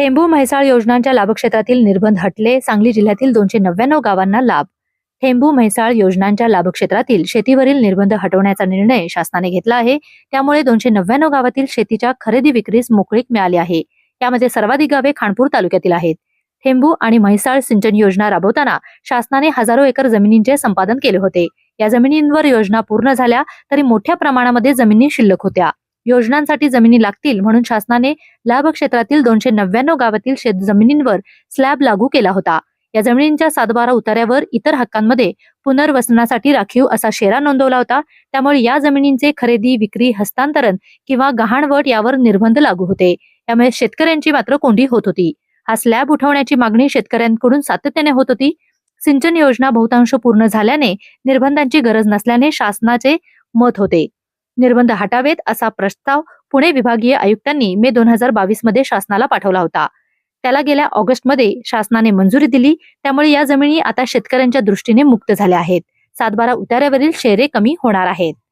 थेंबू म्हैसाळ योजनांच्या लाभक्षेत्रातील निर्बंध हटले. सांगली जिल्ह्यातील दोनशे नव्याण्णव गावांना लाभ. थेंबू म्हैसाळ योजनांच्या लाभक्षेत्रातील शेतीवरील निर्बंध हटवण्याचा निर्णय शासनाने घेतला आहे. त्यामुळे दोनशे नव्याण्णव गावातील शेतीच्या खरेदी विक्रीस मोकळीक मिळाली आहे. यामध्ये सर्वाधिक गावे खानपूर तालुक्यातील आहेत. थेंबू आणि म्हैसाळ सिंचन योजना राबवताना शासनाने हजारो एकर जमिनींचे संपादन केले होते. या जमिनींवर योजना पूर्ण झाल्या तरी मोठ्या प्रमाणामध्ये जमिनी शिल्लक होत्या. योजनांसाठी जमिनी लागतील म्हणून शासनाने लाभ क्षेत्रातील दोनशे नव्याण्णव गावातील शेत जमिनींवर स्लॅब लागू केला होता. या जमिनींच्या सातबारा उतार्यावर इतर हक्कांमध्ये पुनर्वसनासाठी राखीव असा शेरा नोंदवला होता. त्यामुळे या जमिनींचे खरेदी विक्री हस्तांतरण किंवा गहाणवट यावर निर्बंध लागू होते. त्यामुळे शेतकऱ्यांची मात्र कोंडी होत होती. हा स्लॅब उठवण्याची मागणी शेतकऱ्यांकडून सातत्याने होत होती. सिंचन योजना बहुतांश पूर्ण झाल्याने निर्बंधांची गरज नसल्याने शासनाचे मत होते. निर्बंध हटावेत असा प्रस्ताव पुणे विभागीय आयुक्तांनी मे दोन हजार बावीसमध्ये शासनाला पाठवला होता. त्याला गेल्या ऑगस्टमध्ये शासनाने मंजुरी दिली त्यामुळे या जमिनी आता शेतकऱ्यांच्या दृष्टीने मुक्त झाल्या आहेत. सातबारा उतार्यावरील शेरे कमी होणार आहेत.